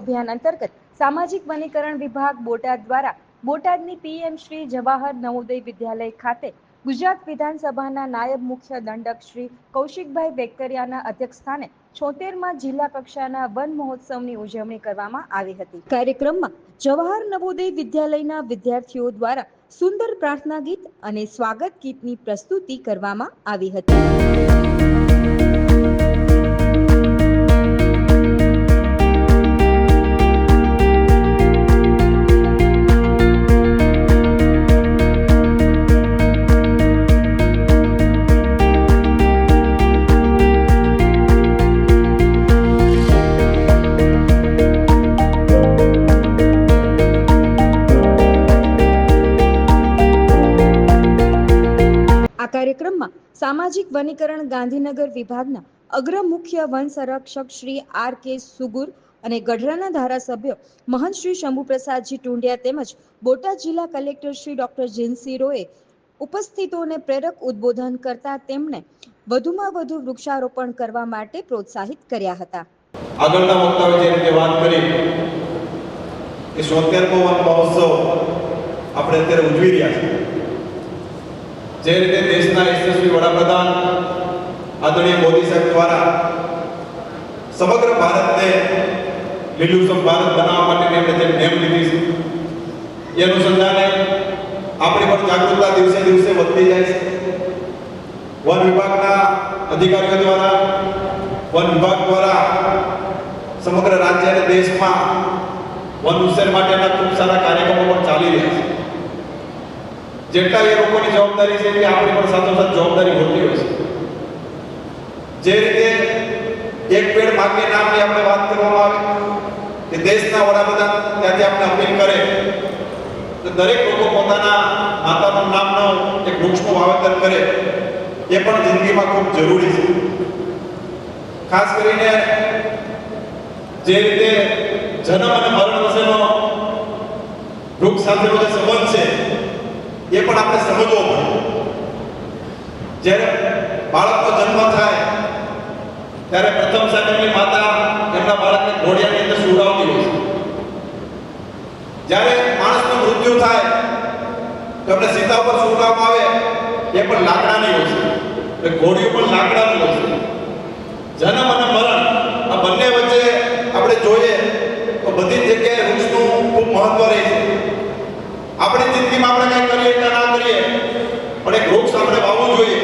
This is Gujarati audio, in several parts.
અભિયાન અંતર્ગત સામાજિક વનીકરણ વિભાગ બોટાદ દ્વારા બોટાદની પીએમ શ્રી જવાહર નવોદય વિદ્યાલય ખાતે ગુજરાત વિધાનસભાના નાયબ મુખ્ય દંડક શ્રી કૌશિકભાઈ વેકરિયાના અધ્યક્ષસ્થાને છોતેરમાં જિલ્લા કક્ષાના વન મહોત્સવની ઉજવણી કરવામાં આવી હતી. કાર્યક્રમમાં જવાહર નવોદય વિદ્યાલયના વિદ્યાર્થીઓ દ્વારા સુંદર પ્રાર્થના ગીત અને સ્વાગત ગીતની પ્રસ્તુતિ કરવામાં આવી હતી. સામાજિક વનીકરણ ગાંધીનગર વિભાગના અગ્ર મુખ્ય વન સંરક્ષક શ્રી આર કે સુગુર અને ગઢડાના ધારાસભ્ય મહંત શ્રી શંભુપ્રસાદજી ટુંડિયા તેમજ બોટાદ જિલ્લા કલેક્ટર શ્રી ડોક્ટર જીનસી રોએ ઉપસ્થિતોને પ્રેરક ઉદ્બોધન કરતા તેમણે વધુમાં વધુ વૃક્ષારોપણ કરવા માટે પ્રોત્સાહિત કર્યા હતા. આગળના વક્તાએ જે રીતે વાત કરી કે સોતેરમો વન મહોત્સવ આપણે અત્યારે ઉજવી રહ્યા છીએ. જે રીતે દેશના યશસ્વી વડાપ્રધાન આદરણીય મોદી સાહેબ દ્વારા સમગ્ર ભારતને લીલુંછમ ભારત બનાવવા માટેની એમણે જે નેમ લીધી છે, એ અનુસંધાને આપણી પણ જાગૃતતા દિવસે દિવસે વધતી જાય છે. વન વિભાગના અધિકારીઓ દ્વારા, વન વિભાગ દ્વારા સમગ્ર રાજ્ય અને દેશમાં વન ઉછેર માટેના ખૂબ સારા કાર્યક્રમો પણ ચાલી રહ્યા છે. જેટલા એ લોકોની જવાબદારી છે કે આપણી પણ સાથોસાથ જવાબદારી હોતી હોય છે. જે રીતે એક પેડ માગે નામની આપણે વાત કરવામાં આવે, કે દેશના વડાપ્રધાન ત્યાંથી આપણે અપીલ કરે, તો દરેક લોકો પોતાના માતાનું નામનો એક વૃક્ષનું વાવેતર કરે, એ પણ જિંદગીમાં ખૂબ જરૂરી છે. ખાસ કરીને જે રીતે જન્મ અને મરણ વચ્ચેનો વૃક્ષ સાથેનો જે સંબંધ છે એ પણ આપણે સમજવો પડે. જ્યારે બાળકનો જન્મ થાય, ત્યારે પ્રથમ સમયની માતા એમના બાળકને ઘોડિયાની અંદર સુવડાવતી હોય છે. જ્યારે માણસનું મૃત્યુ થાય, તો સીતા ઉપર સુવડાવવામાં આવે, એ પણ લાકડાની હોય છે. એટલે ઘોડીઓ પણ લાકડાની હોય છે. જન્મ અને મરણ, આ બંને વચ્ચે આપણે જોઈએ તો બધી જગ્યાએ વૃક્ષનું ખૂબ મહત્વ રહે છે. આપણે કંઈ કરીએ કે ના કરીએ પણ એક વૃક્ષ આપણે વાવવું જોઈએ.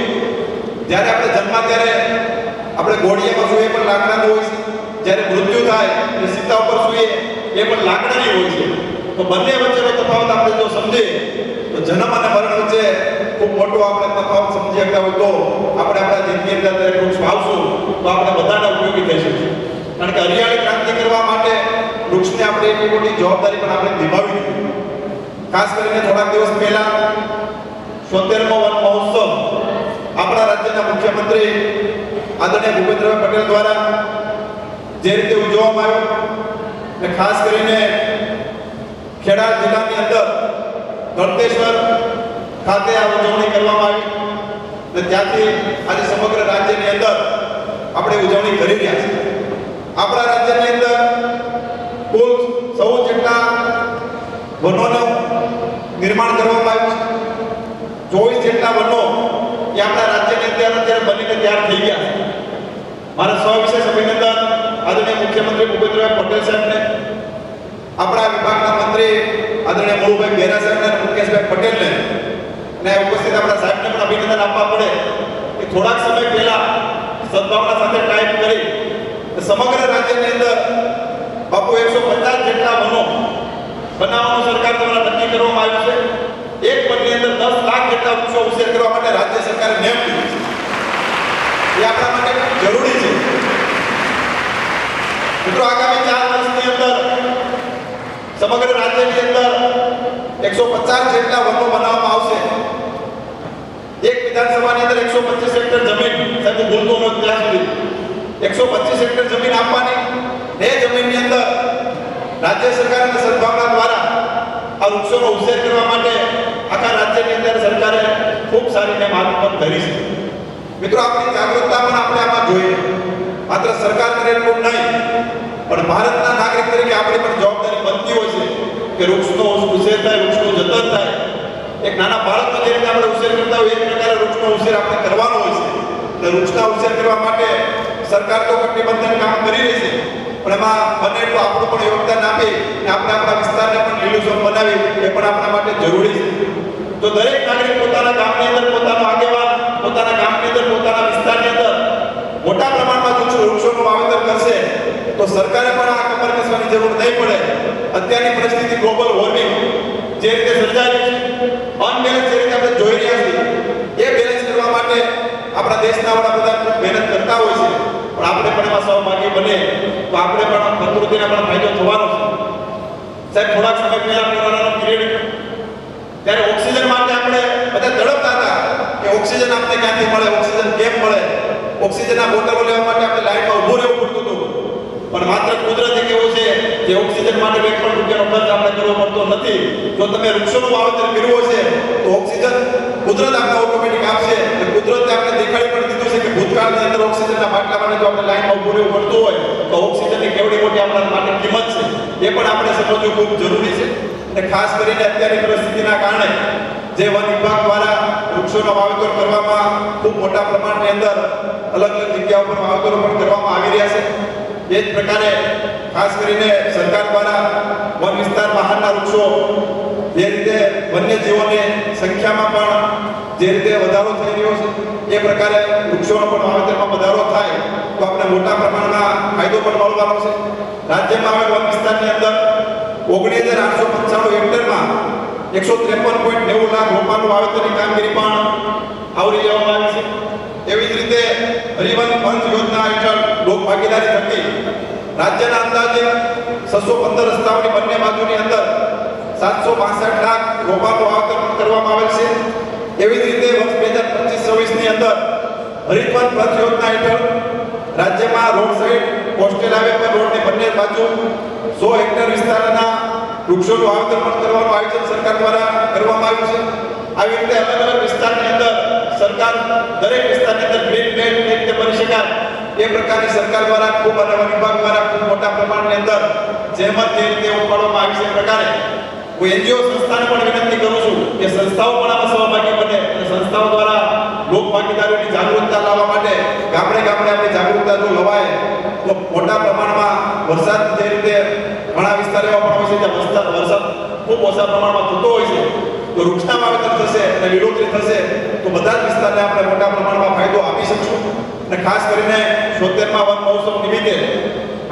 જ્યારે આપણે જન્મા ત્યારે આપણે ઘોડિયામાં જોઈએ પણ લાકડાનું હોય છે. જ્યારે મૃત્યુ થાય, એ સીતા ઉપર સૂઈએ, એ પણ લાકડાની હોય છે. તો બંને વચ્ચેનો તફાવત આપણે જો સમજીએ, તો જન્મ અને મરણ વચ્ચે ખૂબ મોટો આપણે તફાવત સમજી શકતા હોય તો આપણે આપણા જિંદગી અંદર વૃક્ષ વાવશું, તો આપણે બધાને ઉપયોગી થઈ શકીશું. કારણ કે હરિયાળી ક્રાંતિ કરવા માટે વૃક્ષને આપણે એટલી મોટી જવાબદારી પણ આપણે નિભાવી ખાસ કરીને થોડાક દિવસ પહેલા સોતેરમો વન મહોત્સવ આપણા રાજ્યના મુખ્યમંત્રી આદરણીય ભૂપેન્દ્રભાઈ પટેલ દ્વારા જે રીતે ઉજવવામાં આવ્યો અને ખાસ કરીને ખેડા જિલ્લાની અંદર ગળતેશ્વર ખાતે આ ઉજવણી કરવામાં આવી અને ત્યાંથી આજે સમગ્ર રાજ્યની અંદર આપણે ઉજવણી કરી રહ્યા છીએ. આપણા રાજ્યની અંદર કુલ સૌ જેટલા વનોનું નિર્માણ કરવામાં આવ્યું છે ચોવીસ જેટલા વનો એ આપણા રાજ્યની અંદર અત્યારે બનીને તૈયાર થઈ ગયા છે મારા સવિશેષ અભિનંદન આદરણીય મુખ્યમંત્રી ભૂપેન્દ્રભાઈ પટેલ સાહેબને, આપણા વિભાગના મંત્રી આદરણીય મોહુભાઈ બેરા સાહેબને મુકેશભાઈ પટેલને અને ઉપસ્થિત આપણા સાહેબને પણ અભિનંદન આપવા પડે કે થોડાક સમય પહેલા સદભાવના સાથે ટાઈપ કરી સમગ્ર રાજ્યની અંદર બાપુ એકસો પચાસ જેટલા વનો બનાવવાનું સરકાર દ્વારા નક્કી કરવામાં આવ્યું છે. એક વનની અંદર દસ લાખ જેટલા વૃક્ષો ઉછેર કરવા માટે રાજ્ય સરકારે નિયમ લીધું છે. એ આપણા માટે જરૂરી છે. મિત્રો, આગામી ચાર વર્ષની અંદર, સમગ્ર રાજ્યની અંદર એકસો પચાસ જેટલા વનો બનાવવામાં આવશે. એક વિધાનસભાની અંદર એકસો પચીસ હેક્ટર જમીન, સાહેબ ભૂલતો નથી ત્યાં સુધી. એકસો પચીસ હેક્ટર જમીન આપવાની એ જમીનની અંદર રાજ્ય સરકાર અને સદભાવના દ્વારા આ વૃક્ષોનો ઉછેર કરવા માટે આખા રાજ્યની અંદર સરકારે ખૂબ સારી એમ હાથ પણ ધરી છે. મિત્રો, આપણી જાગૃતતા પણ આપણે આમાં જોઈએ. માત્ર સરકાર કરે એટલું નહીં. પણ ભારતના નાગરિક તરીકે આપણી પણ જવાબદારી બનતી હોય છે કે વૃક્ષનો ઉછેર થાય, વૃક્ષનું જતન થાય. એક નાના બાળકનો જે રીતે આપણે ઉછેર કરતા હોય એ પ્રકારે વૃક્ષનો ઉછેર આપણે કરવાનો હોય છે. અને વૃક્ષના ઉછેર કરવા માટે સરકાર તો કટિબદ્ધ કામ કરી રહી છે. પણ એમાં બને એટલું આપણું પણ યોગદાન આપી અને આપણે આપણા વિસ્તારને પણ લીલુંછમ બનાવી એ પણ આપણા માટે જરૂરી છે. તો દરેક નાગરિક પોતાના ગામની અંદર પોતાનો આગેવાન, પોતાના ગામની અંદર પોતાના વિસ્તારની અંદર મોટા પ્રમાણમાં જો વૃક્ષોનું વાવેતર કરશે તો સરકારે પણ આ કમર કસવાની જરૂર નહીં પડે અત્યારની પરિસ્થિતિ ગ્લોબલ વોર્મિંગ જે રીતે સર્જાય છે અનબેલેન્સ જે રીતે આપણે જોઈ રહ્યા છીએ એ બેલેન્સ કરવા માટે આપણા દેશના વડાપ્રધાન ખૂબ મહેનત કરતા હોય છે. પણ આપણે પણ એમાં સહભાગી બને તો આપણે પણ પ્રકૃતિને પણ ફાયદો થવાનો છે. સાહેબ, થોડાક સમય પહેલા કોરોનાનો પીરિયડ ત્યારે ઓક્સિજન માટે આપણે બધા તડપતા હતા કે ઓક્સિજન આપણે ક્યાંથી મળે, ઓક્સિજન કેમ મળે? ઓક્સિજનના બોટલો લેવા માટે આપણે લાઈનમાં ઊભું રહેવું પડતું હતું. પણ માત્ર કુદરતી કેવું છે કે ઓક્સિજન માટે એક પણ રૂપિયાનો ખર્ચ આપણે કરવો પડતો નથી. જો તમે વૃક્ષોનું વાવેતર કર્યું હશે, તો ઓક્સિજન કુદરત આપણે આપણે લાઈનમાં ઊભું રહેવું પડતું હોય, તો ઓક્સિજનની કેવડી મોટી આપણા માટે કિંમત છે. એ પણ આપણે સમજવું ખૂબ જરૂરી છે. અને ખાસ કરીને અત્યારની પરિસ્થિતિના કારણે જે વન વિભાગ દ્વારા વૃક્ષોનો વાવેતર કરવામાં ખૂબ મોટા પ્રમાણની અંદર અલગ અલગ જગ્યાઓ પર વાવેતરો પણ કરવામાં આવી રહ્યા છે. એ જ પ્રકારે ખાસ કરીને સરકાર દ્વારા વન વિસ્તાર બહારના વૃક્ષો જે રીતે વન્યજીવોની સંખ્યામાં પણ જે રીતે વધારો થઈ રહ્યો છે, એ પ્રકારે વૃક્ષોનો પણ વાવેતરમાં વધારો થાય, તો આપણે મોટા પ્રમાણમાં ફાયદો પણ મળવાનો છે. રાજ્યમાં આવેલ વન વિસ્તારની અંદર ઓગણીસ હજાર આઠસો પંચાણું હેક્ટરમાં એકસો ત્રેપન પોઈન્ટ નેવું લાખ રોપાનું વાવેતરની કામગીરી પણ આવરી લેવામાં આવી છે. એવી જ રીતે હરિવન પંચ યોજના હેઠળ લોક ભાગીદારી થકી રાજ્યના અંદાજે છસો પંદર રસ્તાઓની બંને બાજુની અંદર સાતસો બાસઠ લાખ રોપાનું વાવેતર કરવામાં આવેલ છે. એવી જ રીતે વર્ષ બે હજાર પચીસ છવ્વીસની અંદર હરિવન પંચ યોજના હેઠળ રાજ્યમાં રોડ સાઈડ કોસ્ટલ હાઈવે પર રોડની બંને બાજુ સો હેક્ટર વિસ્તારના વૃક્ષોનું વાવેતર પણ કરવાનું આયોજન સરકાર દ્વારા કરવામાં આવ્યું છે. આવી રીતે અલગ અલગ વિસ્તારની અંદર સરકાર દરેક વિસ્તારની અંદર ગ્રીન બેલ્ટ કઈ રીતે બની શકાય એ પ્રકારની સરકાર દ્વારા ખૂબ અને વિભાગ દ્વારા ખૂબ મોટા પ્રમાણની અંદર જેમત જે રીતે ઉપાડવામાં આવી છે પ્રકારે હું એનજીઓ સંસ્થાને પણ વિનંતી કરું છું કે સંસ્થાઓ પણ આમાં સહભાગી બને અને સંસ્થાઓ દ્વારા લોક ભાગીદારીની જાગૃતતા લાવવા માટે ગામડે ગામડે આપણી જાગૃતતા જો લવાય, તો મોટા પ્રમાણમાં વરસાદ જે રીતે ઘણા વિસ્તાર એવા પણ હોય છે જ્યાં વરસાદ વરસાદ ખૂબ ઓછા પ્રમાણમાં થતો હોય છે, તો વૃક્ષના વાવેતર થશે અને લીલોતરી થશે, તો બધા જ વિસ્તારને આપણે મોટા પ્રમાણમાં ફાયદો આપી શકશું. અને ખાસ કરીને સોતેરમા વન મહોત્સવ નિમિત્તે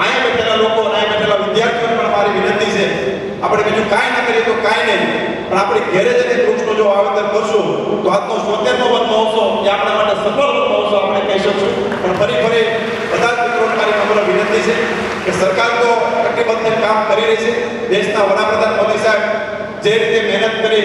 અહીંયા બેઠેલા લોકો અને અહીંયા બેઠેલા વિદ્યાર્થીઓને પણ મારી વિનંતી આપણે બીજું કાંઈ ન કરીએ તો કાંઈ નહીં. પણ આપણે ઘેરે જઈને વૃક્ષનું જો વાવેતર કરશું, તો આજનો છોતેરનો વન મહોત્સવ એ આપણા માટે સફળ વન મહોત્સવ આપણે કહી શકશું. પણ ફરી ફરી બધા જ મિત્રો મારી નમ્ર વિનંતી છે કે સરકાર તો કટિબદ્ધ કામ કરી રહી છે. દેશના વડાપ્રધાન મોદી સાહેબ જે રીતે મહેનત કરી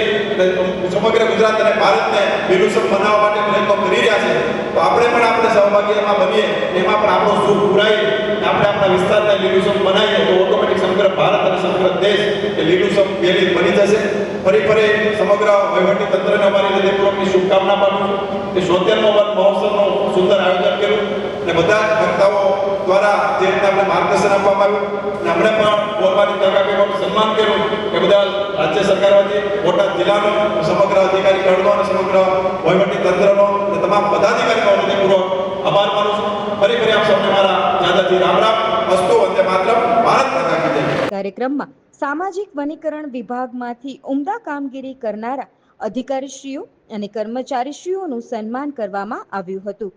સમગ્ર ગુજરાત અને ભારતને લીલુંછમ બનાવવા માટે પ્રયત્નો કરી રહ્યા છે, તો આપણે પણ આપણે સહભાગી એમાં બનીએ, એમાં પણ આપણો સુખ પુરાઈ આપણે આપણા વિસ્તારને લીલુસમ બનાવીએ તો ઓટોમેટિક સમગ્ર ભારત અને સમગ્ર દેશ એ લીલુસમ વેલી બની જશે. ફરી ફરી સમગ્ર વહીવટી તંત્રને અમારી હૃદયપૂર્વકની શુભકામના પાઠવું કે સોતેરમો વન મહોત્સવનું સુંદર આયોજન કર્યું અને બધા વક્તાઓ દ્વારા જે રીતે આપણે માર્ગદર્શન આપવામાં આવ્યું અને અમને પણ બોલવાની તક આપી, સન્માન કર્યું એ બધા રાજ્ય સરકાર વતી, બોટાદ જિલ્લાનો, સમગ્ર અધિકારી ગણનો અને સમગ્ર વહીવટી તંત્રનો અને તમામ પદાધિકારીનો હૃદયપૂર્વક આભાર માનું છું. ફરી ફરી આપ સૌને મારા દાદાજી રામ રામ. અસ્તુ વંદે માતરમ. ભારત માતા કી જય. કાર્યક્રમમાં સામાજિક વનીકરણ વિભાગમાંથી ઉમદા કામગીરી કરનારા અધિકારીશ્રીઓ અને કર્મચારીશ્રીઓનું સન્માન કરવામાં આવ્યું હતું.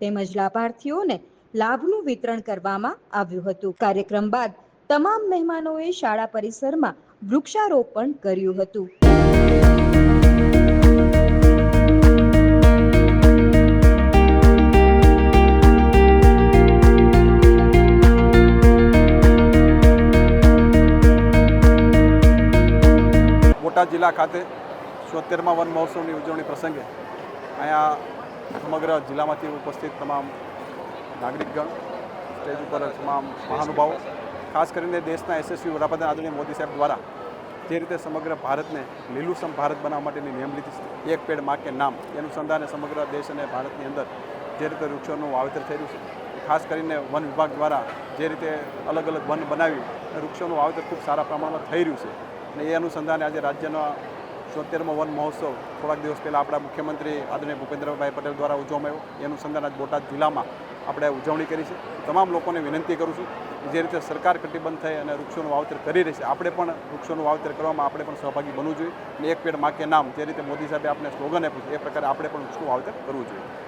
તેમજ લાભાર્થીઓને લાભનું વિતરણ કરવામાં આવ્યું હતું. કાર્યક્રમ બાદ તમામ મહેમાનોએ શાળા પરિસરમાં વૃક્ષારોપણ કર્યું હતું. બોટાદ જિલ્લા ખાતે છોતેરમા વન મહોત્સવની ઉજવણી પ્રસંગે અહીંયા સમગ્ર જિલ્લામાંથી ઉપસ્થિત તમામ નાગરિકગણ, સ્ટેજ ઉપર તમામ મહાનુભાવો, ખાસ કરીને દેશના યશસ્વી વડાપ્રધાન આદરણીય મોદી સાહેબ દ્વારા જે રીતે સમગ્ર ભારતને લીલુસમ ભારત બનાવવા માટેની નિયમ લીધી છે, એક પેડમાં કે નામ, એ અનુસંધાને સમગ્ર દેશ અને ભારતની અંદર જે રીતે વૃક્ષોનું વાવેતર થયેલું છે ખાસ કરીને વન વિભાગ દ્વારા જે રીતે અલગ અલગ વન બનાવી વૃક્ષોનું વાવેતર ખૂબ સારા પ્રમાણમાં થઈ રહ્યું છે. અને એ અનુસંધાને આજે રાજ્યના છોતેરમો વન મહોત્સવ. થોડાક દિવસ પહેલાં આપણા મુખ્યમંત્રી આદરણીય ભૂપેન્દ્રભાઈ પટેલ દ્વારા ઉજવવામાં આવ્યો. એ અનુસંધાન આજ બોટાદ જિલ્લામાં આપણે ઉજવણી કરી છે. તમામ લોકોને વિનંતી કરું છું જે રીતે સરકાર કટિબંધ થઈ અને વૃક્ષોનું વાવેતર કરી રહી છે, આપણે પણ વૃક્ષોનું વાવતર કરવામાં આપણે પણ સહભાગી બનવું જોઈએ. અને એક પેડ માકે નામ જે રીતે મોદી સાહેબે આપણે સ્લોગન આપ્યું છે, એ પ્રકારે આપણે પણ વૃક્ષનું વાવેતર કરવું જોઈએ.